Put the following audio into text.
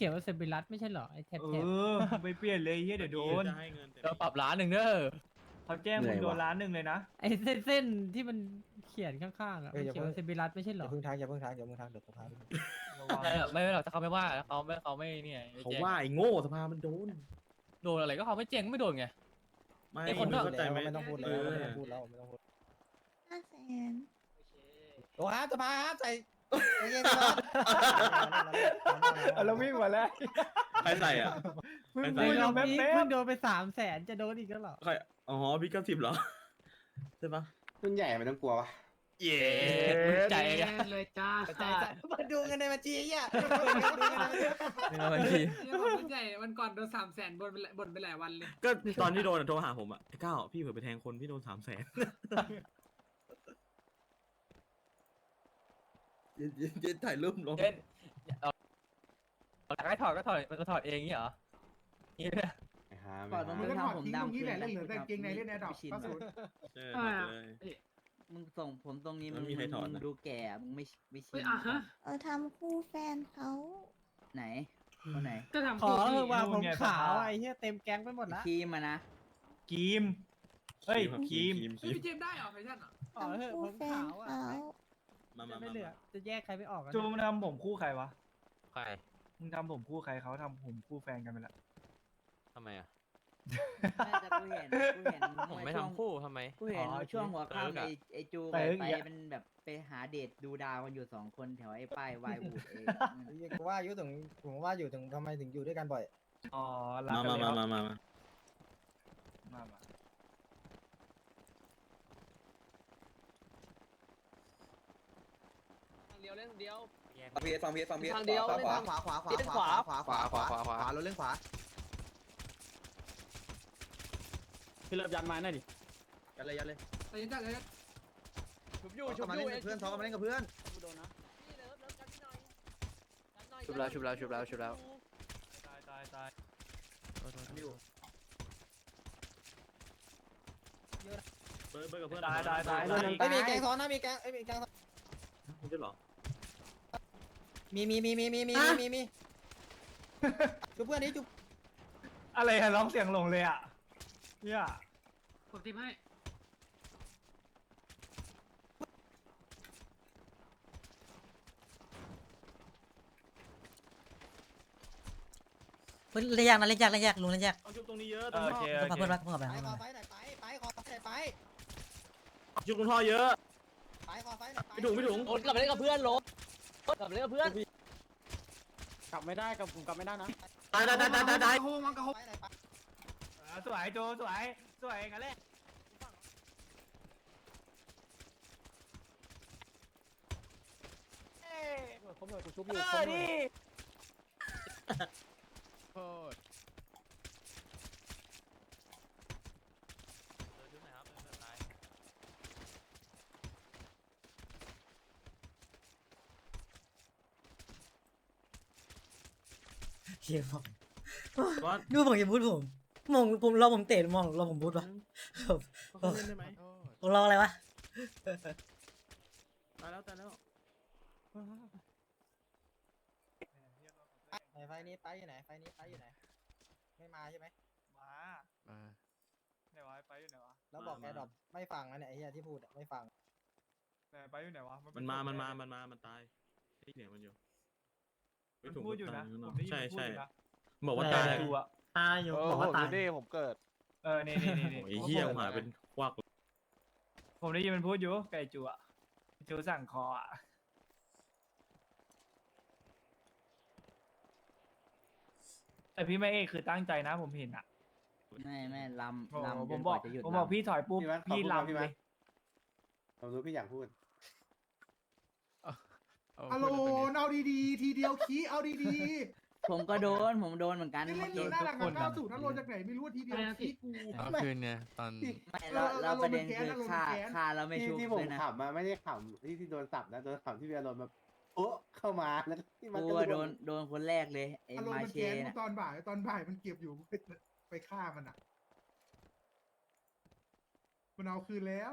ขียนว่าเซบิลัสไม่ใช่เหรอไอ้แทบเอแทบอไปเปลี่ยนเลยเฮียเดี๋ยวโดนจะให้เงินแต่เราปรับล้านหนึ่งเด้อเขาแจ้งมึงโดนล้านหนึ่งเลยนะไอ้เส้นเส้นที่มันเขียนข้างๆอะเอ้มันยอย่าเขียนว่าเซบิลัสไม่ใช่เหรอ ย่าอเพิ่งทักอย่าเพิ่งทักอย่าเพิ่งทักเดี๋ยวผมทักเดี๋ยวผมทักระวังไม่หรอกไม่หรอกถ้าเขาไม่ว่าเขาไม่เขาไม่เนี่ยไม่เขาแจ้งว่าไอ้โง่สภามันโดน โดนอะไรก็เขาไม่แจ้งก็ไม่โดนไง ไม่ไอ้คนก็เข้าใจไหม ไม่ต้องพูดแล้วเออไม่ต้องพูดแล้วไม่ต้องพูดห้าแสนโอ้ครับสภาครับใส่ ใจเย็นก่อนเอาแล้ววิ่งมาแล้วใครใส่อะ เพิ่งไม่พูดใส่อยู่รอบแป๊บนี้แป๊เพิ่บงโดนไปสามแสนจะโดนอีกแล้วเหรอ ใคร อ๋อพี่เก้าสิบเหรอ ใช่ปะรุ่นใหญ่ไม่ต้องกลัววะเย้มึงใจอะเลยจ้าใจสั่นมาดูเงินในบัญชีอะเงินบัญชีเนี่ยผมใหญ่วันก่อนโดนสามแสนบนไปหลายบนไปหลายวันเลย ก็ตอนที่โดนอะโทรหาผมอะไอ้ก้าวพี่เผื่อไปแทงคนพี่โดนสามแสน เย็นเย็นเย็นถ่ายรูปลงเช่นเอาอยากให้ถอดก็ถอดมันก็ถอดเองงี้เหรอนี่เนี่ยไอ้ฮาก่อนไม่มึงก็ถอดทิ้งตรงนี้แหละแล้วเหลือแต่กางเกงในเล่นแอร์ดรอปก็สูญเอออ่าถอดเลย มึงส่งผมตรงนี้มัมึนงมีใครถอดมึงนะดูแก่มึงไม่ไม่ชิเฮ้ยนอะฮะ เออทำคู่แฟนเขาไหนคนไหนก็ทำขอคู่เถพี่อว่าผมขาวไอ้เหี้ยเต็มแก๊งไปหมดละคีมมานะกีมเฮ้ยครีมครีเฮ้ยมพี่เจมส์ได้เหรอแฟชั่นเหรอ ขอเถอทำผคู่มแฟขาวอะเขา มาจะมาไม่มาเหลือจะแยกใครไม่ออกกันจูมงทำผมคู่ใครวะ ใครมึงทำผมคู่ใครเขาทำผมคู่แฟนกันไปละทำไมอะ ไม่แต่กูเห็นกูเห็นผมไม่ช่วงทำคู่ทำไม กูเห็นช่วงหัวเติร์กค่ำอะไอ้ไอ้จูกับไอ้ไปมันแบบไปหาเดทดูดาวกันอยู่สองคนแถวไอ้ป้ายวายวูดเองกูว่าอยู่ถึงผมว่าอยู่ถึงทำไมถึงอยู่ด้วยกันบ่อย อ๋อรักมากันมาแล้วมามามามามามา เดี ยวเล่นเดียว ฟังพีเอสฟังพีเอสฟังพีเอสทางเดียวขวาเล่นขวาทางขวาขวาขวาขวาขวาขวาขวาเราเล่นขวาพี่เริ่มยันไม้หน่อยดิยันเลยยันเลยแต่ยังจัดเลยชุบอยู่ซ้อมชุบมาอเล่ยู่นกับเพื่อนซ้อมมาเล่นกับเพื่อนชุบแล้วชุบแล้วชุบแล้วชุบแล้ว ตายตายตายอยู่เบิร์ดเบิร์ดกับเพื่อนตายตายตายไม่มีแกงซ้อนนะมีแกงไม่มีแกงซ้อนไม่ใช่เหรอ มีมีมีมีมีมีมีมีจุบเพื่อนนี้จุบอะไรอะร้องเสียงหลงเลยอะเนี่ยผมทีมให้เฮ้ยเล่นยากนะเล่นยากเล่นยากลุงเล่นยากเอาชุบตรงนี้เยอะตเอรงอโอท่อเคต้องโอพาเคเพื่อนรักเพื่อนกับไปไปข้างขอล่างไฟหน่อยไปไปขอไฟหน่อยไปชุบตรงท่อเยอะไปขอไฟหน่อยไปพี่ถุงพี่ถุงโอนกลับไปเล่นกับเพื่อนโล กลับไปเล่นกับเพื่อนกลับไม่ได้กับผมกลับไม่ได้นะตายตายตายตายตายตายโฮมังกะโฮไฟหน่อยไปอ่าสวยโจสวยสวยกันเลยเอ้ยผมเลยกูชุบอเอยู่อนี่ เชี่ยมองว่าดูผมอย่าพูดผมมองผมรอผมเตะมองรอผมพูดวะเขาเล่นได้ไหมผมรออะไรวะตายแล้วตายแล้วไหนไฟนี้ไปอยู่ไหนไฟนี้ไปอยู่ไหนไม่มาใช่ไหมมาไหนวะไปอยู่ไหนวะแล้วบอกแกดรอปไม่ฟังนะเนี่ยไอ้เหี้ยที่พูดอะไม่ฟังไหนไปอยู่ไหนวะเป็มันมาศพมันมาแมันมามันตายไอ้เหนียวมันอยู่ มันพูดอยู่นะตาผมได้ยินใช่มันพูดใช่อยู่นะบอกว่าตาตายยดูอะตายอยู่บอกว่าตายเออนี่นี่นี่นี่โอ้ยเหี้ยหมาเป็นควักผมได้ยินมันพูดอยู่ไก่จูอะจูสั่งคออะแต่พี่ไม่เอกคือตั้งใจนะผมเห็นอะไม่ไม่ลโอ้ำลำผจมนบกอกว่าจะหยุดผมบอกลำพี่ถอยปุ๊บพี่แมทขอพี่พูดก่อนพี่ลำแมเลทยผมรู้พี่อยากพูด อโลนเอาดีๆ ทีเดียวคีเอาดีผมก็โดน ผมโดนเหมือนกันๆนี่เมื่เล่อนหกี้นีหน้าหลังกันเก้าสูตรอโลจากไหนไม่รู้ว่าทีเดียวคีกูไม่แล้วแล้วประเด็นคือค่าค่าเราไม่ที่ชุบที่ผมเลยนะขำมาไม่ได้ขำที่ที่โดนสับนะโดนขำที่เบียร์โดนแบบโอ๊ะเข้ามาแล้วที่มันกูกระว่าโดโดดนโดนคนแรกเลยไอ้อโลมามันเชแค้นน่ะตอนบ่ายตอนบ่ายมันเก็บอยู่ ไปไปฆ่ามันอะ มันเอาคืนแล้ว